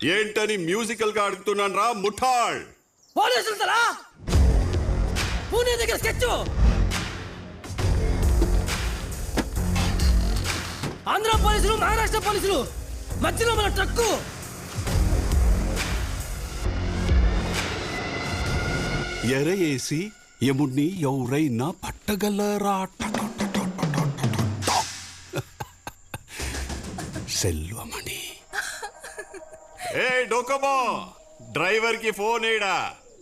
ఏంటని మ్యూజికల్గా అడుగుతున్నాను రా ముఠాళ్ పోలీసులు పూణే దగ్గర స్కెచ్ ఆంధ్ర పోలీసులు మహారాష్ట్ర పోలీసులు మధ్యలో మన ట్రక్కు ఎరయేసి యముణ్ణి ఎవరైనా పట్టగలరా? సెల్వమణి ఏ డోకమో! డ్రైవర్కి ఫోన్ ఏడా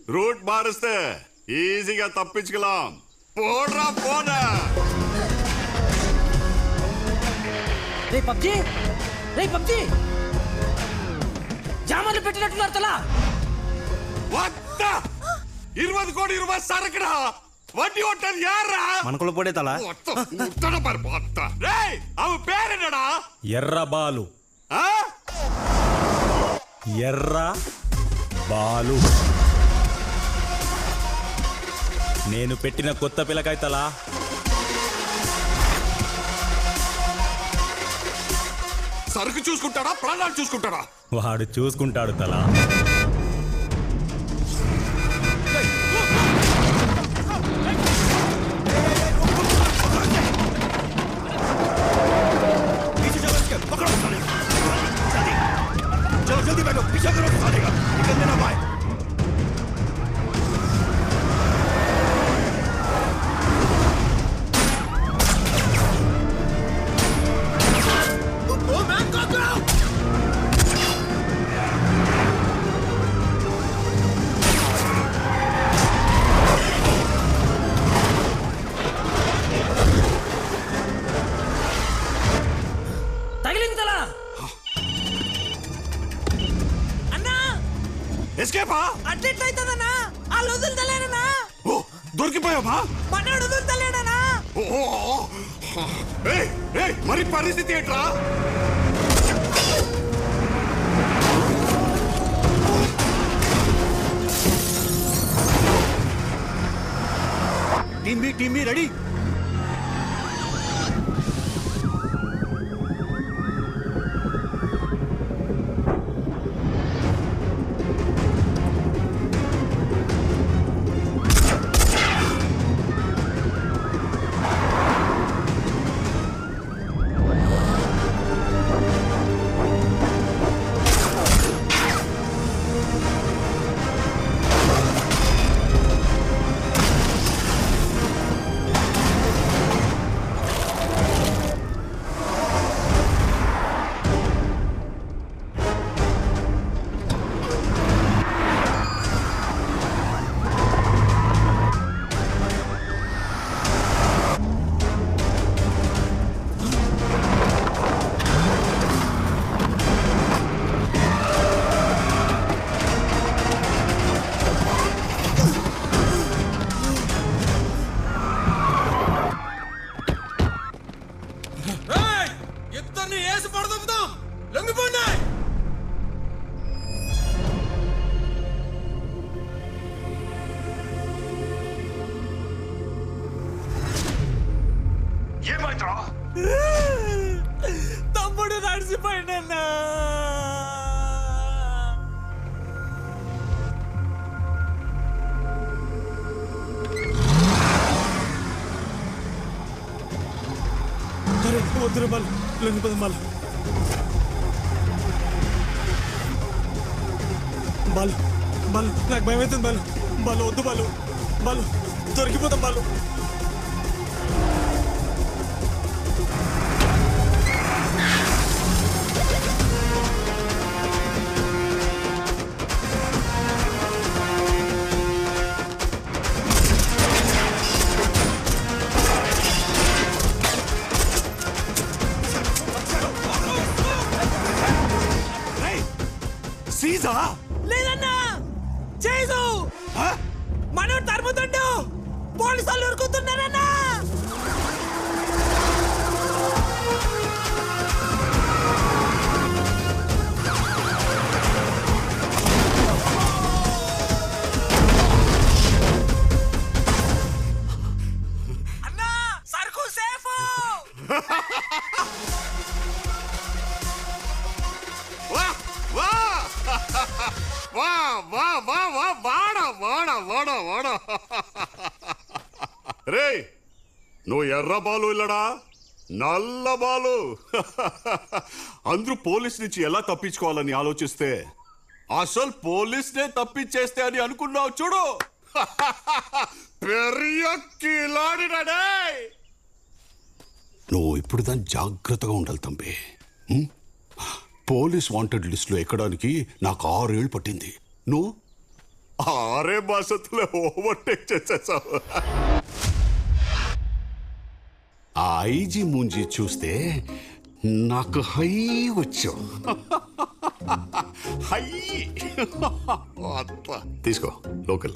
రూట్ మారుస్తే ఈజీగా తప్పించుకోలాం పోడ్రా పోనా! రే పబ్జి! రే పబ్జి! జామర్లు పెట్టినట్టున్నారు తలా! వద్ద ఇరవై కోటి ఇరవై సరకుడా? వడ్డీ ఒట్టది యారా మనకుల పొడే తల? మొత్తం ముట్టడ మరి మొత్తం రేయ్ అవి పేరేనడా ఎర్ర బాలు ఆ? ఎర్ర బాలు. నేను పెట్టిన కొత్త పిల్లకాయ తల. సరుకు చూసుకుంటాడా? ప్రాణాలు చూసుకుంటాడా? వాడు చూసుకుంటాడు తల. ఎస్కేపా అట్లెట్లయితుందన్నా? వాళ్ళు వదులుతలేనన్నా ఓ దొరికిపోయావా? మనోడు వదులుతలేడనా ఓ, ఓ, ఓ. ఏయ్, ఏయ్, మరి పరిస్థితి ఏంట్రా? Team B team B ready. వద్దురు Balu లొంగిపోదాం బాలు బాలు బాలు నాకు భయం అవుతుంది బాలు బాలు వద్దు బాలు బాలు దొరికిపోతాం బాలు వా వా వా వా వాడ వాడ వాడ వాడ. రే నువ్వు ఎర్ర బాలు ఇల్లడా? నల్ల బాలు. అందరూ పోలీస్ నుంచి ఎలా తప్పించుకోవాలని ఆలోచిస్తే? అసలు పోలీస్నే తప్పించేస్తే అని అనుకున్నావు చూడు. పెరియ కిలాడినాడే. నువ్వు ఇప్పుడు దాన్ని జాగ్రత్తగా ఉండాలి తంబి? పోలీస్ వాంటెడ్ లిస్టులో ఎక్కడానికి నాకు ఆరేళ్ళు పట్టింది. నువ్వు ఆరే భాషలో ఓవర్టేక్ చేసేసావు. ఆ ఐజీ ముంజి చూస్తే నాకు హై వచ్చు. హై. తీసుకో లోకల్.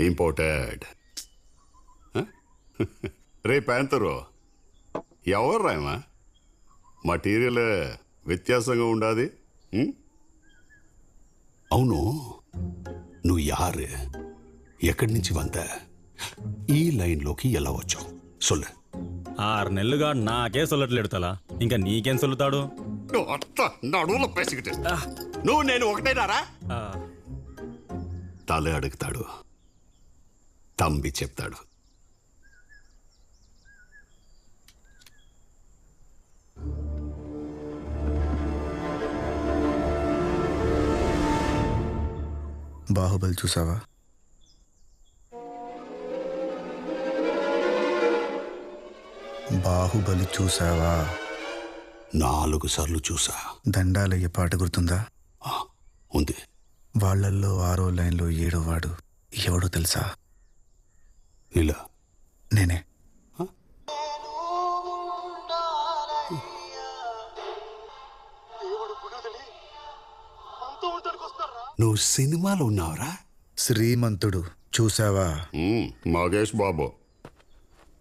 ఇంపోర్టెడ్. రే ప్యాంతరు ఎవరు రాయమా మటీరియల్ వ్యత్యాసంగా ఉండాది? అవును. నువ్వు యారు? ఎక్కడి నుంచి వంద? ఈ లైన్లోకి ఎలా వచ్చావు? సొల్లు. ఆరు నెలలుగా నాకే సొల్లట్లేడు తలా. ఇంకా నీకేం సొల్లుతాడు? నువ్వు నడువులో నేను ఒకటేనారా తలే అడుగుతాడు. తంబి చెప్తాడు. బాహుబలి చూసావా? బాహుబలి చూసావా? నాలుగు సార్లు చూసా. దండాలయ్య పాట గుర్తుందా? ఉంది. వాళ్ళల్లో ఆరో లైన్లో ఏడో వాడు ఎవడో తెలుసా? ఇలా నేనే. నువ్వు సినిమాలో ఉన్నావురా? శ్రీమంతుడు చూసావా మగేష్ బాబు.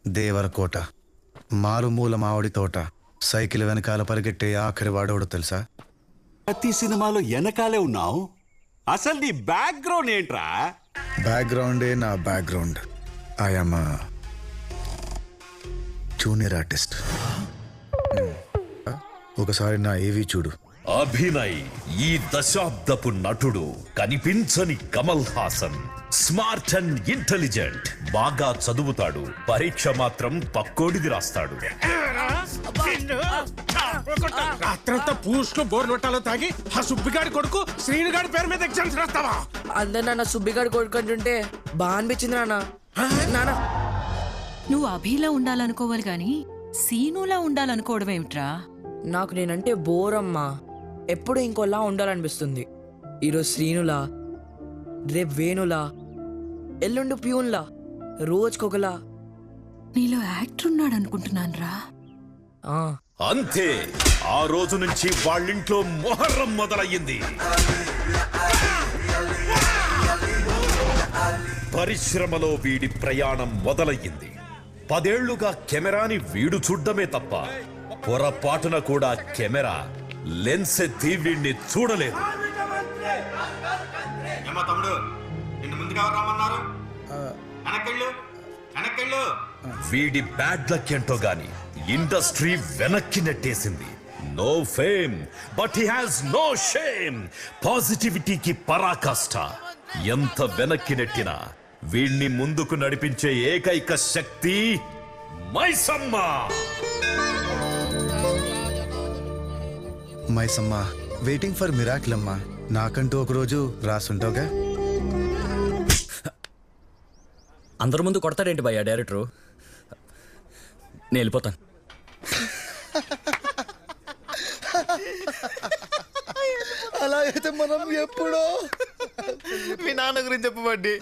దేవరకోట మారుమూల మామిడి తోట సైకిల్ వెనకాల పరిగెట్టే ఆఖరి వాడోడు తెలుసా? ప్రతి సినిమాలో వెనకాలే ఉన్నావు? అసలు నీ బ్యాక్గ్రౌండ్ ఏంట్రా? బ్యాక్గ్రౌండే నా బ్యాక్గ్రౌండ్ ఐఎమ్ జూనియర్ ఆర్టిస్ట్ ఒకసారి నా ఏవి చూడు. అభినయ్ ఈ దశాబ్దపు నటుడు కనిపించని Kamal Haasan. Smart and intelligent. బాగా చదువుతాడు. పరీక్ష మాత్రం పక్కోడిది రాస్తాడు. రాత్రంతా పూస్ట్ బోర్ నొట్టాలో తాగి ఆ సుబ్బిగాడి కొడుకు శ్రీనుగాడి పేరు మీద ఎగ్జామ్స్ రాస్తావా? అందరు నాన్న సుబ్బిగాడు కొడుకుంటుంటే బాగా అనిపించింది నాన్న. నాన్న. నువ్వు అభిలా ఉండాలనుకోవాలి గాని సీనులా ఉండాలనుకోవడం ఏమిట్రా నాకు నేనంటే బోరమ్మా. ఎప్పుడు ఇంకోలా ఉండాలనిపిస్తుంది. ఈరోజు శ్రీనులా రేపు వేణులా ఎల్లుండి ప్యూన్లా రోజుకొకలా. నీలో యాక్టర్ ఉన్నాడు అనుకుంటున్నాను రా ఆ, అంతే ఆ రోజు నుంచి వాళ్ళింట్లో మొహర్రం మొదలయ్యింది. పరిశ్రమలో వీడి ప్రయాణం మొదలయ్యింది. పదేళ్ళుగా కెమెరాని వీడు చూడ్డమే తప్ప పొరపాటున కూడా కెమెరా లెన్స్ ఎత్తి వీడిని చూడలేదు. ఏమో తమ్ముడు నిన్ను ముందుకు ఎవరు రమ్మన్నారు? వెనకెళ్ళు వెనకెళ్ళు వీడి బ్యాడ్ లక్ ఏంటో గాని ఇండస్ట్రీ వెనక్కి నెట్టేసింది. No fame but he has no shame పాజిటివిటీకి పరాకాష్ట. ఎంత వెనక్కి నెట్టినా వీణ్ణి ముందుకు నడిపించే ఏకైక శక్తి Maisamma. Maisamma waiting for miracle అమ్మా. నాకంటూ ఒకరోజు రాసుంటావుగా? అందరి ముందు కొడతాడేంటి భయ్యా డైరెక్టరు? నేను వెళ్ళిపోతాను. అలా అయితే మనం ఎప్పుడో? మీ నాన్న గురించి చెప్పబడ్డి